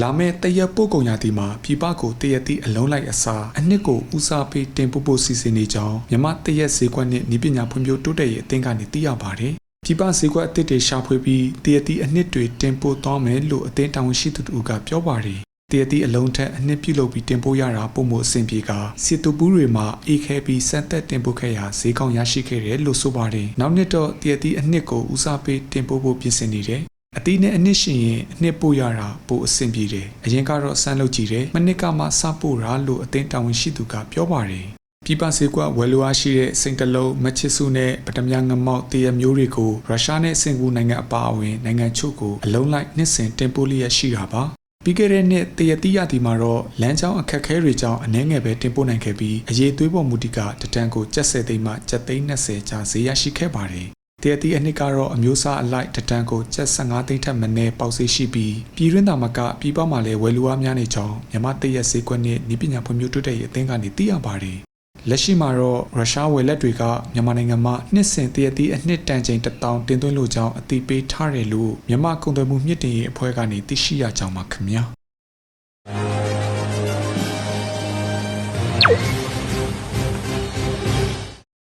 လာမယ့်တရက်ပို့ကုန်ရာသီမှာပြည်ပကိုတရက်သီးအလုံးလိုက်အစားအနှစ်ကိုဦးစားပေးတင်ပို့ဖို့စီစဉ်နေကြောင်းမြမတရက်ဈေးကွက်နှင့်ဤပညာဖွံ့ဖြိုးတိုးတက်ရေးအသင်းကနေသိရပါတယ်။ပြည်ပဈေးကွက်အသစ်တွေရှာဖွေပြီးတရက်သီးအနှစ်တွေတင်ပို့သွားမယ်လို့အသင်းတာဝန်ရှိသူတို့ကပြောပါတယ်။တရက်သီးအလုံးထက်အနှစ်ပြုတ်လုပ်ပြီးတင်ပို့ရတာပုံမှုအဆင်ပြေကစစ်တူပူးတွေမှာအေးခဲပြီးစက်သက်တင်ပို့ခဲ့ရာဈေးကောင်းရရှိခဲ့တယ်လို့ဆိုပါတယ်။နောက်နှစ်တော့တရက်သီးအနှစ်ကိုဦးစားပေးတင်ပို့ဖို့ပြင်ဆင်နေတယ်။ အတီးနဲ့အနှစ်ရှင်ရင်အနှစ်ပို့ရတာပိုအဆင်ပြေတယ်။အရင်ကတော့ဆန်းလုပ်ကြည့်တယ်။မနစ်ကမှစပို့တာလို့အသင်းတာဝန်ရှိသူကပြောပါတယ်။ပြည်ပဈေးကွက်ဝယ်လိုအားရှိတဲ့စိန်တလုံးမချစ်စုနဲ့ပထမငမောက်တရမျိုးတွေကိုရုရှားနဲ့စင်ကူနိုင်ငံအပါအဝင်နိုင်ငံချို့ကိုအလုံးလိုက်နှစ်စဉ်တင်ပို့လျက်ရှိတာပါ။ပြီးခဲ့တဲ့နှစ်တရတိရတီမှာတော့လမ်းကြောင်းအခက်အခဲတွေကြောင့်အနှဲငယ်ပဲတင်ပို့နိုင်ခဲ့ပြီးအရေးသွေးပေါ်မူတီကတတန်ကိုကျပ်ဆယ်သိန်းမှကျပ်သိန်း20ကျဈေးရရှိခဲ့ပါတယ်။ တရတီအနှစ်ကတော့အမျိုးအစားအလိုက်တတန်ကိုကျပ်15သိန်းထက်မနည်းပေါက်ဈေးရှိပြီးပြည်တွင်းသာမကပြည်ပမှာလည်းဝယ်လူအားများနေကြောင်းမြန်မာတရက်ဈေးကွက်နဲ့ဤပညာဖွံ့ဖြိုးတိုးတက်ရေးအသင်းကနေသိရပါတယ်လက်ရှိမှာတော့ရုရှားဝယ်လက်တွေကမြန်မာနိုင်ငံမှာနှစ်စဉ်တရတီအနှစ်တန်ချိန်1000တင်သွင်းလို့ကြောင်းအသိပေးထားတယ်လို့မြန်မာကုန်သွယ်မှုမြင့်တင်ရေးအဖွဲ့ကနေသိရှိရကြောင်းပါခင်ဗျာ။